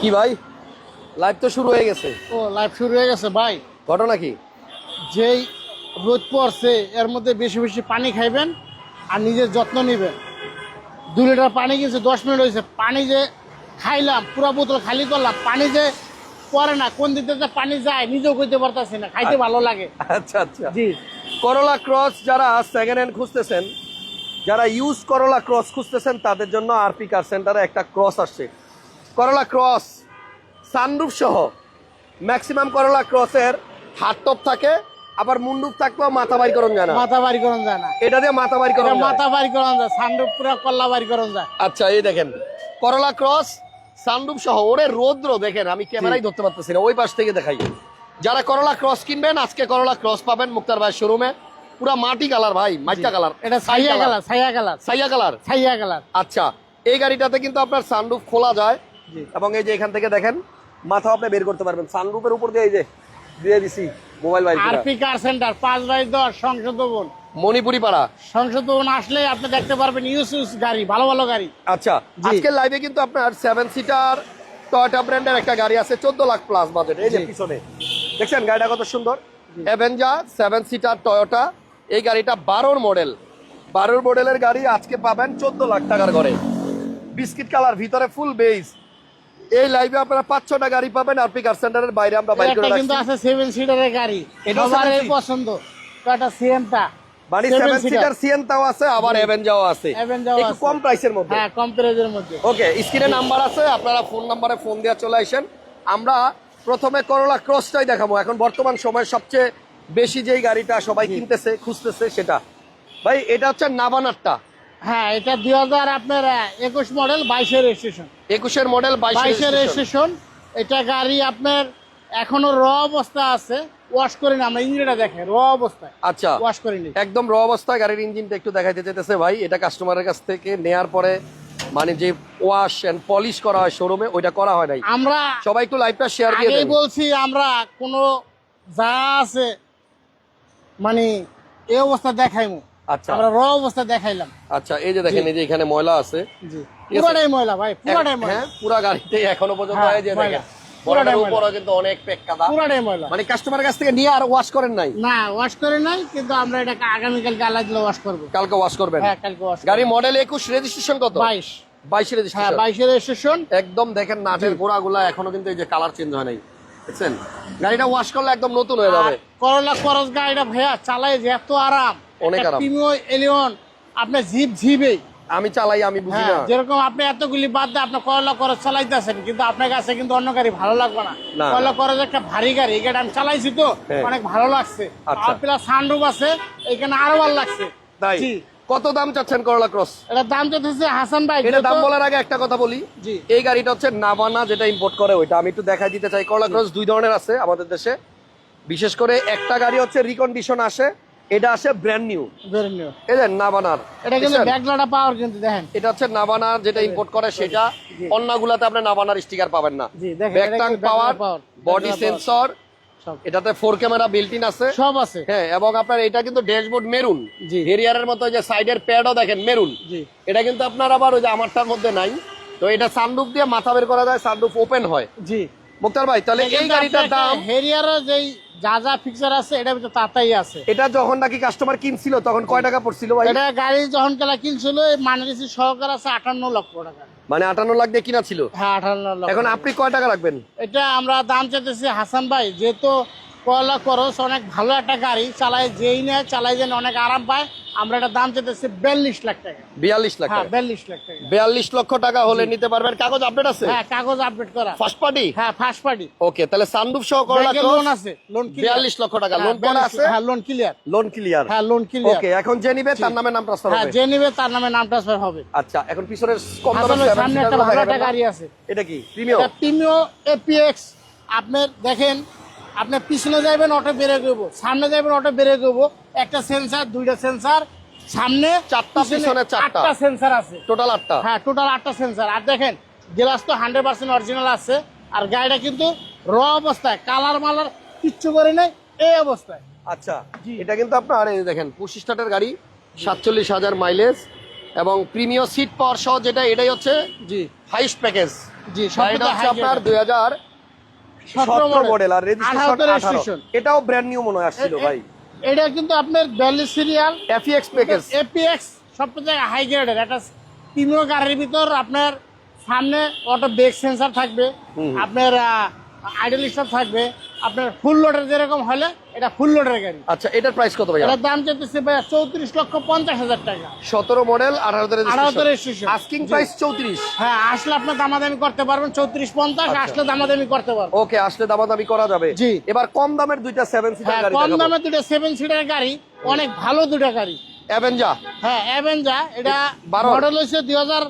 কি ভাই? লাইভ তো শুরু হয়ে গেছে। ও লাইভ শুরু হয়ে গেছে ভাই। ঘটনা কি? যেই রোদ পড়ছে এর মধ্যে বেশি বেশি পানি খাইবেন আর নিজের যত্ন নেবেন। দু লিটার পানি কিনছে দশ মিনিট হয়েছে পানি যে খাইলাম পুরো বোতল খালি করলাম পানি যে পরে না কোন দিক থেকে পানি যায় নিজেও কইতে পারতাছি না খাইতে ভালো লাগে। আচ্ছা আচ্ছা। জি। করলা ক্রস যারা সেকেন্ড হ্যান্ড খুঁজতেছেন যারা ইউজ করলা ক্রস খুঁজতেছেন তাদের জন্য আরপি কার সেন্টারে একটা ক্রস আসছে। করলা ক্রস সানরুফ সহ। ম্যাক্সিমাম করলা ক্রসের হাত টপ থাকে আবার মুন্ডুপ থাকলেও মাথা বাড়ি করুন যায় না। মাথা বাড়ি করন যায় না। এটা দিয়ে মাথা বাড়ি করুন মাথা বাড়ি করন যায় সানরূপ পুরো কল্লা বাড়ি করন যায়। আচ্ছা এই দেখেন করলা ক্রস সানরুফ সহ ওরে রৌদ্র দেখেন আমি ক্যামেরাই ধরতে পারতেছি না ওই পাশ থেকে দেখাই। যারা করলা ক্রস কিনবেন আজকে করলা ক্রস পাবেন মুক্তার ভাই শোরুমে পুরা মাটি কালার ভাই মাইটা কালার। এটা ছাইয়া কালার। সাইয়া কালার। সাইয়া কালার? সাইয়া কালার। আচ্ছা এই গাড়িটাতে কিন্তু আপনার সানরুফ খোলা যায়। এবং এই যে এখান থেকে দেখেন মাথা আপনি বের করতে পারবেন। সানরুফের উপর দিয়ে এই যে দিয়ে দিছি মোবাইল বাইর করা। আরপি কার সেন্টার পাঁচ বাই দশ সংসদ ভবন। মণিপুরি পাড়া সংসদ ভবন আসলে আপনি দেখতে পারবেন ইউজ ইউজ গাড়ি ভালো ভালো গাড়ি। আচ্ছা জি। আজকের লাইভে কিন্তু আপনার সেভেন সিটার টয়োটা ব্র্যান্ডের একটা গাড়ি আছে চোদ্দ লাখ প্লাস বাজেট এই যে পিছনে দেখছেন গাড়িটা কত সুন্দর? অ্যাভেঞ্জার সেভেন সিটার টয়োটা এই গাড়িটা বারোর মডেল বারোর মডেলের গাড়ি আজকে পাবেন চোদ্দ লাখ টাকার ঘরে বিস্কিট কালার ভিতরে ফুল বেস এই লাইভে আপনারা পাঁচ ছটা গাড়ি পাবেন আর পিকার সেন্টারের বাইরে আমরা বাইর করে কিন্তু আছে সেভেন সিটারের গাড়ি। সবার seat? পছন্দ। তো একটা সিএমটা মানে সেভেন সিটার সিএনটাও আছে আবার অ্যাভেঞ্জাও আছে। একটু কম প্রাইসের মধ্যে। হ্যাঁ কম প্রাইজের মধ্যে। ওকে স্ক্রিনে নাম্বার আছে আপনারা ফোন নাম্বারে ফোন দিয়ে চলে আসেন। আমরা প্রথমে করলা ক্রসটাই দেখাবো। এখন বর্তমান সময়ে সবচেয়ে বেশি যেই গাড়িটা সবাই কিনতেছে খুঁজতেছে সেটা। ভাই এটা হচ্ছে নাবানারটা হ্যাঁ এটা দুই হাজার আপনার একুশ মডেল বাইশের রেজিস্ট্রেশন একুশের মডেল বাইশের রেজিস্ট্রেশন এটা গাড়ি আপনার এখনও র অবস্থা আছে ওয়াশ করে না আমরা ইঞ্জিনটা দেখে র অবস্থায়। আচ্ছা ওয়াশ করিনি একদম র অবস্থায় গাড়ির ইঞ্জিনটা একটু দেখাইতে যেতেছে ভাই। এটা কাস্টমারের কাছ থেকে নেয়ার পরে মানে যে ওয়াশ এন্ড পলিশ করা হয় শোরুমে ওইটা করা হয় নাই। আমরা সবাই একটু লাইভটা শেয়ার দিয়ে দেন। বলছি আমরা কোনো যা আছে মানে এই অবস্থা দেখাইমু। আচ্ছা। আমরা র অবস্থা দেখাইলাম। আচ্ছা এই যে দেখেন এই যে এখানে ময়লা আছে। জি। আছে। পুরাটাই ময়লা ভাই পুরাটাই ময়লা। হ্যাঁ পুরা এখনও পর্যন্ত হ্যাঁ, যে ময়লা। দেখেন। পুরাটাই ময়লা। কিন্তু অনেক পেক কাদা। পুরাটাই ময়লা। মানে কাস্টমারের কাছ থেকে নিয়ে আর ওয়াশ করেন নাই? না ওয়াশ করে নাই কিন্তু আমরা এটাকে আগামীকালকে আল্লাহ দিলে ওয়াশ করব। কালকে ওয়াশ করবেন? হ্যাঁ কালকে ওয়াশ গাড়ি মডেল একুশ রেজিস্ট্রেশন কত? বাইশ। বাইশ হ্যাঁ রেজিস্ট্রেশন বাইশের রেজিস্ট্রেশন একদম দেখেন নাটের গোড়াগুলা এখনও কিন্তু এই যে কালার চেঞ্জ হয় নাই। দেখছেন গাড়িটা ওয়াশ করলে একদম নতুন হয়ে যাবে। করলা করস গাড়িটা ভাইয়া চালাই যে এত আরাম। অনেক আরাম। প্রিমিও এলিয়ন আপনার জিপ জিবেই আমি চালাই আমি বুঝি হ্যাঁ না। যেরকম আপনি এতগুলি বাদ দিয়ে আপনি করলা করস চালাইতেছেন কিন্তু আপনার কাছে কিন্তু অন্য গাড়ি ভালো লাগবে না। করলা করস একটা ভারী গাড়ি গাড়ি আমি চালাইছি তো হ্যাঁ। অনেক ভালো লাগছে। আচ্ছা। আর প্লাস সানরুফ আছে এখানে আরও ভালো লাগছে। তাই? কত দাম চাচ্ছেন করলা ক্রস এটা দাম চাইতেছে হাসান ভাই এটা দাম বলার আগে একটা কথা বলি। জি। এই গাড়িটা হচ্ছে নাভানা যেটা ইম্পোর্ট করে ওইটা আমি একটু দেখাই দিতে চাই। করলা ক্রস দুই ধরনের আছে আমাদের দেশে। বিশেষ করে একটা গাড়ি হচ্ছে রিকন্ডিশন আসে এটা আসে ব্র্যান্ড নিউ এই যে নাভানার এটা কিন্তু? ব্যাগলাটা পাওয়ার কিন্তু দেখেন। এটা হচ্ছে নাভানার যেটা ইম্পোর্ট করে সেটা অন্যগুলাতে আপনি নাভানার স্টিকার পাবেন না। জি দেখেন ব্যাক এটা টাং কিন্তু পাওয়ার বডি সেন্সর এটাতে ফোর ক্যামেরা বিল্ট আছে। সব আছে। হ্যাঁ এবং আপনার এটা কিন্তু ড্যাশবোর্ড মেরুন। হেরিয়ারের মতো যে সাইডের প্যাডও দেখেন মেরুন এটা কিন্তু আপনার আবার ওই যে আমারটার মধ্যে নাই। তো এটা সানরুফ দিয়ে মাথা বের করা যায় সানরুফ ওপেন হয়। জি। মুক্তার ভাই তাহলে এই গাড়িটার দাম? হেরিয়ারের যেই যা যা ফিচার আছে এটা ভিতরে তাতাই আছে। এটা যখন নাকি কাস্টমার কিনছিল তখন কয় টাকা পড়ছিল ভাই? এটা গাড়ি যখন কেলা কিনছিল এই মানালিসি সহকার আছে আটান্ন লক্ষ টাকা। মানে আটান্ন লাখ দিয়ে কিনা ছিল? হ্যাঁ আটান্ন লাখ এখন আপনি কয় টাকা রাখবেন? এটা আমরা দাম চাইতেছি হাসান ভাই যেহেতু কয়লা করস অনেক ভালো একটা গাড়ি চালায় যেই নেয় চালায় যেন অনেক আরাম পায়। আমরা এটা দাম চাইতেছি বিয়াল্লিশ লাখ টাকা। বিয়াল্লিশ লাখ হ্যাঁ বিয়াল্লিশ লাখ টাকা। বিয়াল্লিশ লক্ষ টাকা হলে নিতে পারবেন। কাগজ আপডেট আছে? হ্যাঁ কাগজ আপডেট করা। ফার্স্ট পার্টি হ্যাঁ ফার্স্ট পার্টি ওকে তাহলে সানরুফ সহ করলা লোন আছে লোন বিয়াল্লিশ লক্ষ টাকা। লোন করা আছে? হ্যাঁ লোন ক্লিয়ার লোন ক্লিয়ার হ্যাঁ লোন ক্লিয়ার ওকে এখন যে নিবে তার নামে নাম ট্রান্সফার হ্যাঁ যে নিবে তার নামে নাম ট্রান্সফার হবে। আচ্ছা এখন পিছনের কম দামের সামনে একটা ভালো একটা গাড়ি আছে। এটা কি? প্রিমিও এপিএক্স আপনার দেখেন আপনি পিছনে যাবেন অটো বেড়ে গেবো। সামনে যাবেন অটো বেড়ে গেবো। একটা সেন্সার দুইটা সেন্সার সামনে চারটা, পিছনে চারটা। সেন্সার আছে। টোটাল আটটা। হ্যাঁ টোটাল আটটা সেন্সার আর দেখেন গ্লাস তো হান্ড্রেড পার্সেন্ট অরিজিনাল আছে। আর গাড়িটা কিন্তু র অবস্থায় কালার মালার কিচ্ছু করে নেই এই অবস্থায়। আচ্ছা। এটা কিন্তু আপনার এই দেখেন পঁচিশ স্টার্টের গাড়ি সাতচল্লিশ হাজার মাইলেজ এবং প্রিমিয়াম সিট পাওয়ার সহ যেটা এটাই হচ্ছে জি। হাইস্ট প্যাকেজ জি আপনার দুই হাজার সতেরো মডেল আর রেজিস্ট্রেশন রেজিস্ট্রেশন এটাও ব্র্যান্ড নিউ মনে হয় আসছিল ভাই। এটা কিন্তু আপনার ব্যালি সিরিয়াল এপিএক্স প্যাকেজ এপিএক্স সব থেকে হাই গ্রেডের একটা তিন গাড়ির ভিতর আপনার সামনে অটো ব্রেক সেন্সার থাকবে। আপনার আইডল স্টপ থাকবে। আপনার ফুল লোডের যেরকম হলে এটা ফুল লোডের গাড়ি। আচ্ছা এটার প্রাইস কত ভাইয়া? এটার দাম চাইতেছে ভাই চৌত্রিশ লক্ষ পঞ্চাশ হাজার টাকা। সতেরো model registration registration। Asking price চৌত্রিশ। হ্যাঁ আসলে আপনার দামাদামি করতে পারবেন চৌত্রিশ পঞ্চাশ আচ্ছা। আসলে দামাদামি করতে পারবেন। ওকে আসলে দামাদামি করা যাবে। জি। এবার কম দামের দুইটা সেভেন সিটার হ্যাঁ গাড়ি কম দেখাবো। দামে দুটো সেভেন সিটার গাড়ি অনেক ভালো দুটো গাড়ি। অ্যাভেঞ্জা হ্যাঁ অ্যাভেঞ্জা এটা। মডেল হচ্ছে দুই হাজার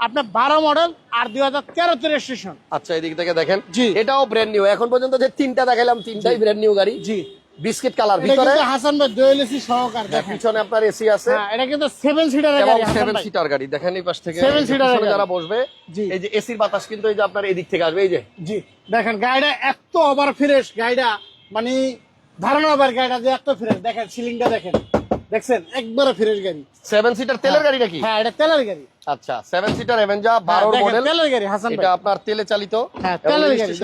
আপনার বারো মডেল আর দুই হাজার তেরোতে রেজিস্ট্রেশন আচ্ছা এদিক থেকে দেখেন। জি। এটাও ব্র্যান্ড নিউ এখন পর্যন্ত যে তিনটা দেখালাম তিনটাই ব্র্যান্ড নিউ গাড়ি। জি। বিস্কিট কালার ভিতরে। হাসান ভাই দুয়েল এসি সহকার হ্যাঁ, দেখেন। পিছনে আপনার এসি আছে। হ্যাঁ এটা কিন্তু সেভেন সিটারের এবং গাড়ি হাসান সেভেন সিটার গাড়ি। দেখেন এই পাশ থেকে Seven এই যে seater পিছনে গাড়ি। যারা বসবে এই যে এসির বাতাস কিন্তু এই যে আপনার এদিক থেকে আসবে এই যে। জি। দেখেন গাড়িটা এত ওভার ফ্রেশ গাড়িটা মানে ধারণা ওভার গাড়িটা যে এত ফ্রেশ দেখেন সিলিংটা দেখেন। দেখছেন? একবারে ফ্রেশ গাড়ি। সেভেন সিটার তেলের গাড়ি নাকি? হ্যাঁ এটা তেলের গাড়ি। আচ্ছা সেভেন সিটার এভেঞ্জা বারোর মডেল তেলের গাড়ি হাসান এটা আপনার তেলে চালিত। হ্যাঁ, তেলের গাড়ি,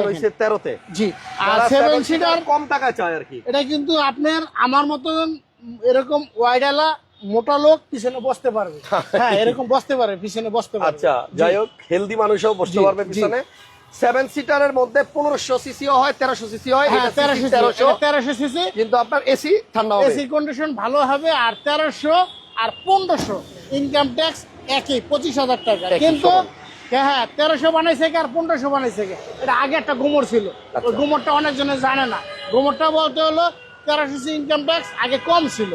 তেরোতে। জি আর সেভেন সিটার কম টাকা চায় আর কি। এটা কিন্তু আপনার আমার মতন এরকম ওয়াইডালা মোটা লোক পিছনে বসতে পারবে। হ্যাঁ এরকম বসতে পারে পিছনে বসতে পারবে। আচ্ছা যাই হোক হেলদি মানুষও বসতে পারবে পিছনে। সেভেন সিটারের মধ্যে পনেরোশো সিসিও হয় তেরোশো সিসি হয়। হ্যাঁ তেরোশো তেরোশো। সিসি কিন্তু আপনার এসি ঠান্ডা হবে। এসি কন্ডিশন ভালো হবে আর তেরোশো আর পনেরোশো। ইনকাম ট্যাক্স একই পঁচিশ হাজার টাকা। কিন্তু হ্যাঁ তেরোশো বানাইছে আর পনেরোশো বানাইছে এটা আগে একটা গুমর ছিল। ওই আচ্ছা। গুমরটা অনেকজনে জানে না। গুমরটা বলতে হলো তেরোশো ইনকাম ট্যাক্স আগে কম ছিল।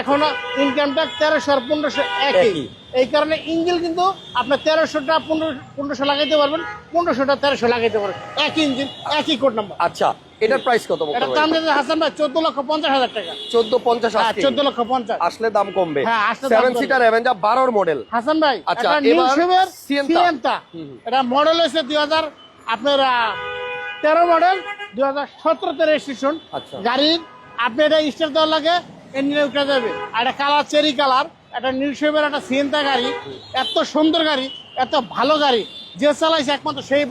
এখনও ইনকাম ট্যাক্স তেরোশো আর পনেরোশো একই। এই কারণে ইঞ্জিন কিন্তু আপনার তেরোশোটা পনেরো পনেরোশো লাগাইতে পারবেন পনেরোশোটা তেরোশো লাগাইতে পারবেন। একই ইঞ্জিন একই কোড নাম্বার আচ্ছা এটার প্রাইস কত এটার দাম যদি হাসান ভাই চোদ্দ লক্ষ পঞ্চাশ হাজার টাকা। চোদ্দ পঞ্চাশ হ্যাঁ চোদ্দ লক্ষ পঞ্চাশ। আসলে দাম কমবে। হ্যাঁ, আসলে সেভেন সিটার এভেঞ্জা বারোর মডেল হাসান ভাই আচ্ছা, এবার হুম। এটা মডেল হয়েছে দুই হাজার আপনার তেরো মডেল দুই হাজার সতেরোতে রেজিস্ট্রেশন আচ্ছা। গাড়ির আপনি এটা স্টার দেওয়ার লাগে এমনি উঠে যাবে। আর এটা কালার চেরি কালার একটা নিউ শেভের একটা সিয়েন্তা গাড়ি এত সুন্দর গাড়ি এত ভালো গাড়ি যে চালাইছে একমাত্র সেই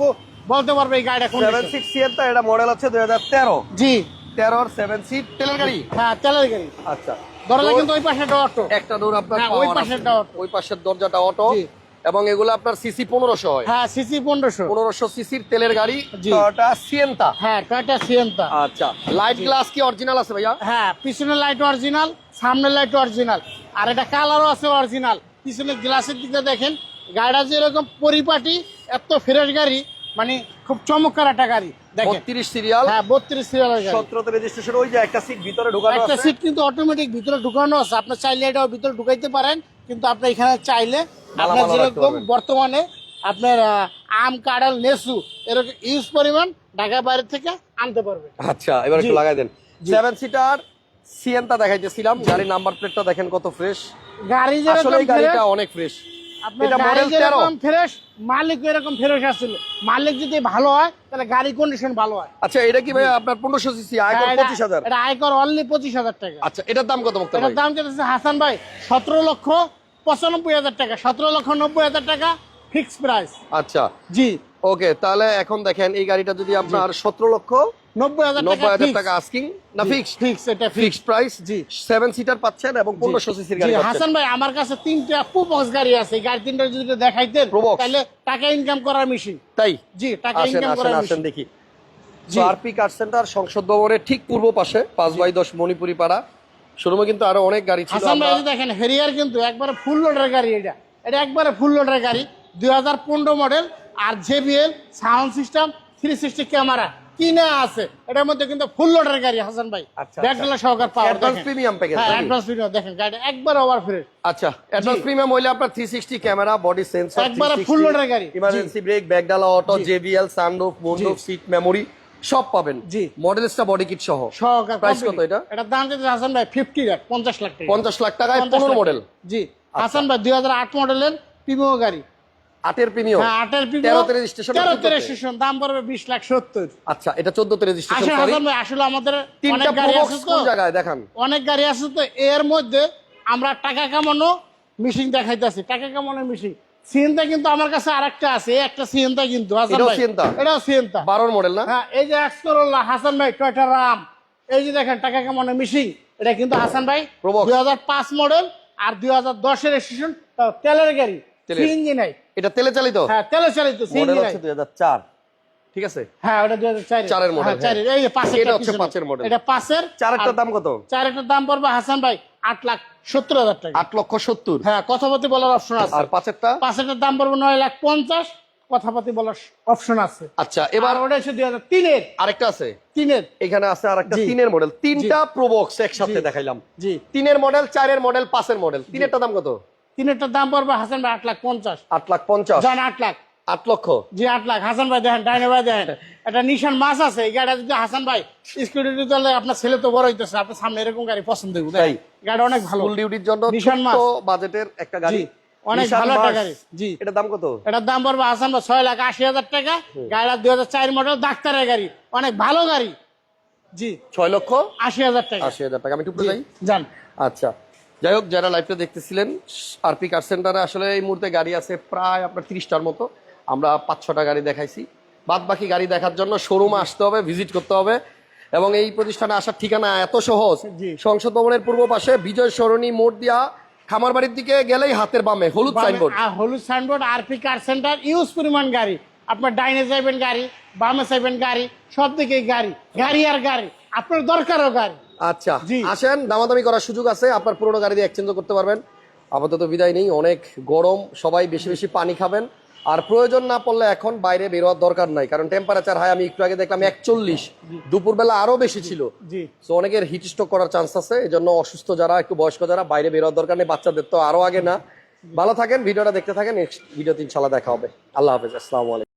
বলতে পারবে এই গাড়িটা কোন সেভেন সিক্স সিয়েন্টা এটা মডেল আছে দুই হাজার তেরো। জি। তেরোর সেভেন সিট তেলের গাড়ি? হ্যাঁ তেলের গাড়ি। আচ্ছা। দরজা কিন্তু ওই পাশে অটো একটা ডোর আপনার হ্যাঁ, ওই। পাশেরটা ওই পাশের দরজাটা অটো। এবং এগুলো আপনার সিসি পনেরোশো হয়। হ্যাঁ সিসি পনেরোশো। পনেরোশো সিসির তেলের গাড়ি। সিয়েন্তা হ্যাঁ টয়টা সিয়েন্তা আচ্ছা লাইট গ্লাস কি অরিজিনাল আছে ভাইয়া? হ্যাঁ পিছনের লাইট অরিজিনাল সামনের লাইট অরিজিনাল আর এটা কালারও আছে অরিজিনাল পিছনের গ্লাসের দিকটা দেখেন গাড়িটা যেরকম পরিপাটি এত ফ্রেশ গাড়ি মানে খুব চমৎকার একটা গাড়ি। দেখেন। বত্রিশ সিরিয়াল হ্যাঁ বত্রিশ সিরিয়ালের গাড়ি। সতেরোতে রেজিস্ট্রেশন ওই যে একটা সিট ভিতরে ঢোকানো একটা সিট কিন্তু অটোমেটিক ভিতরে ঢুকানো আছে। আপনার চাইলে এটাও ভিতরে ঢুকাইতে পারেন কিন্তু আপনি এখানে চাইলে আপনার যেরকম বর্তমানে আপনার আম কাঁড়াল নেসু এরকম ইউজ পরিমাণ ঢাকা বাইরে থেকে আনতে পারবেন। আচ্ছা এবার একটু লাগাই দেন। সেভেন সিটার সিয়েন্তা দেখাইতেছিলাম। গাড়ির নাম্বার প্লেটটা দেখেন কত ফ্রেশ গাড়ি আসলে গাড়িটা অনেক ফ্রেশ এটা মডেল তেরো। যেরকম ফ্রেশ মালিক এরকম ফ্রেশ মালিক যদি ভালো হয় তাহলে গাড়ি কন্ডিশন ভালো হয়। আচ্ছা এটা কি ভাই আপনার পনেরোশো সিসি আয়কর হ্যাঁ, এটা- পঁচিশ হাজার? এটা আয়কর অনলি পঁচিশ হাজার টাকা। আচ্ছা এটার দাম কত মুক্তা এটার দাম যেতেছে হাসান ভাই সতেরো লক্ষ পঁচানব্বই হাজার টাকা সতেরো লক্ষ নব্বই হাজার টাকা ফিক্স প্রাইস আচ্ছা। জি। ওকে তাহলে এখন দেখেন এই গাড়িটা যদি আপনার সতেরো লক্ষ নব্বই হাজার টাকা আস্কিং না ফিক্স এটা। ফিক্সড প্রাইস জি। সেভেন সিটার পাচ্ছেন এবং পনেরোশো সিসির গাড়ি হাসান ভাই আমার কাছে তিনটা গাড়ি আছে গাড়ি তিনটা যদি দেখাইতেন তাহলে টাকা ইনকাম করার মেশিন তাই? জি টাকা আসেন ইনকাম করার মেশিন দেখি। জি। আরপি কার সেন্টার সংসদ ভবনের ঠিক পূর্ব পাশে পাঁচ বাই দশ মণিপুরি পাড়া শোরুমে কিন্তু আরও অনেক গাড়ি ছিল হাসান ভাই দেখেন হেরিয়ার কিন্তু একবারে ফুল লোডের গাড়ি এটা। এটা একবারে ফুল লোডের গাড়ি। দুই হাজার পনেরো মডেল আর JBL sound system three sixty camera কিনা আছে এটার মধ্যে কিন্তু ফুল লোডের গাড়ি হাসান ভাই। ব্যাকডালা সহকার পাওয়ার Advance premium package, হ্যাঁ অ্যাডভান্স প্রিমিয়াম দেখেন গাড়ি একবার ওভার ফ্রেশ আচ্ছা অ্যাডভান্স প্রিমিয়াম হইলে আপনার 360 ক্যামেরা বডি সেন্সর একবারে ফুল loader গাড়ি। Emergency brake ব্যাকডালা auto. JBL sunroof moonroof seat memory সব পাবেন। জি। মডেলসটা বডি কিট সহ। সহকার প্রাইস কত complete। এটা? দাম যদি হাসান ভাই ফিফটি লাখ পঞ্চাশ লাখ টাকা। 50 লাখ টাকায় 50 15 মডেল। জি। হাসান ভাই দুই হাজার আট মডেলের প্রিমিয়াম গাড়ি। আটের প্রিমিয়াম হ্যাঁ আটের তেরোতে registration, তেরোতে চোদ্দোতে। রেজিস্ট্রেশন দাম পড়বে বিশ লাখ সত্তর। আচ্ছা এটা 14 তে রেজিস্ট্রেশন সরি হাসান ভাই আসলে আমাদের তিনটা অনেক গাড়ি আছে তো। জায়গায়? দেখান। অনেক গাড়ি আছে তো এর মধ্যে আমরা টাকা কামানো মিশিং দেখাইতেছি। টাকা কেমনের মিশিং সিএনটা কিন্তু আমার কাছে আরেকটা আছে একটা সিএনটা কিন্তু এটাও ভাই। এটাও মডেল না? হ্যাঁ এই যে এক্সকরোল্লা হাসান ভাই টয়টা রাম এই যে দেখেন টাকা কেমন মিশিং এটা কিন্তু হাসান ভাই Probox। দুই হাজার পাঁচ মডেল আর দুই হাজার দশের স্টেশন তেলের গাড়ি। সিএনজি নাই। এটা তেলে চালিত? হ্যাঁ তেলে চালিত মডেল হচ্ছে ঠিক আছে? হ্যাঁ ওটা দুই হাজার চারের। চারের model, হ্যাঁ, চারের। এই যে পাঁচের এটা হচ্ছে পাঁচের model। এটা পাঁচের চারেরটার আর দাম কত? চারেরটার দাম পড়বে হাসান ভাই আট লাখ সত্তর হাজার টাকা। আট লক্ষ সত্তর? হ্যাঁ কথাপাতি বলার অপশন আছে। আর পাঁচেরটা পাঁচেরটার দাম পড়বে নয় লাখ পঞ্চাশ কথাপাতি বলার অপশন আছে। আচ্ছা এবার ওটা হচ্ছে দুই হাজার তিনের। আরেকটা আছে? তিনের। এখানে আছে আর একটা জি। তিনের মডেল তিনটা প্রোবক্স একসাথে দেখাইলাম। জি। তিনের মডেল চারের মডেল পাঁচের মডেল তিনেরটা দাম কত? তিনেরটার দাম পড়বে হাসান ভাই আট লাখ পঞ্চাশ। আট লাখ পঞ্চাশ। জান আট লাখ। আট লক্ষ? জি আট লাখ। হাসান ভাই দেখেন ডাইনে ভাই দেখেন। একটা নিশান মাছ আছে এই গাড়িটা যদি হাসান ভাই স্কুটি চলে আপনার ছেলে তো বড় হইতেছে আপনার সামনে এরকম গাড়ি পছন্দ হইব। তাই। গাড়ি অনেক ভালো। ফুল ডিউটির জন্য নিশান মাছ। বাজেটের একটা গাড়ি। অনেক ভালো একটা গাড়ি, জি। এটার দাম কত? এটার দাম পড়বে হাসান ভাই ছয় লাখ আশি হাজার টাকা। গাড়িটা দুই হাজার চার মডেল ডাক্তারের গাড়ি। অনেক ভালো গাড়ি। জি। ছয় লক্ষ? আশি হাজার টাকা। আশি হাজার টাকা। আমি টুকরো যাই যান। আচ্ছা। যাই হোক যারা লাইভটা দেখতেছিলেন আরপি কার সেন্টারে আসলে এই মুহূর্তে গাড়ি আছে প্রায় আপনার তিরিশটার মতো। আমরা পাঁচ ছটা গাড়ি দেখাইছি। বাদ বাকি গাড়ি দেখার জন্য শোরুমে আসতে হবে ভিজিট করতে হবে। এবং এই প্রতিষ্ঠানে আসার ঠিকানা এত সহজ। সংসদ ভবনের পূর্ব পাশে বিজয় সরণী মোড় দিয়া খামার বাড়ির দিকে গেলেই হাতের বামে হলুদ সাইনবোর্ড হলুদ signboard RP car centre use পরিমাণ গাড়ি। আপনার ডাইনে যাইবেন গাড়ি বামে যাইবেন গাড়ি সব দিকেই গাড়ি। গাড়ি আর গাড়ি আপনার দরকারও গাড়ি। আচ্ছা। আসেন দামাদামি করার সুযোগ আছে আপনার পুরোনো গাড়ি দিয়ে এক্সচেঞ্জও করতে পারবেন। আপাতত বিদায় নেই অনেক গরম সবাই বেশি বেশি পানি খাবেন। আর প্রয়োজন না পড়লে এখন বাইরে বেরোয়ার দরকার নাই কারণ টেম্পারেচার হাই আমি একটু আগে দেখলাম একচল্লিশ। দুপুরবেলা আরও বেশি ছিল। জি। তো অনেকের হিট স্ট্রোক করার চান্স আছে এই জন্য অসুস্থ যারা একটু বয়স্ক যারা বাইরে বেরোয়ার দরকার নেই বাচ্চাদের তো আরও আগে না। ভালো থাকেন ভিডিওটা দেখতে থাকেন নেক্সট ভিডিওতে ইনশাল্লাহ দেখা হবে। আল্লাহ হাফেজ আসসালামু আলাইকুম।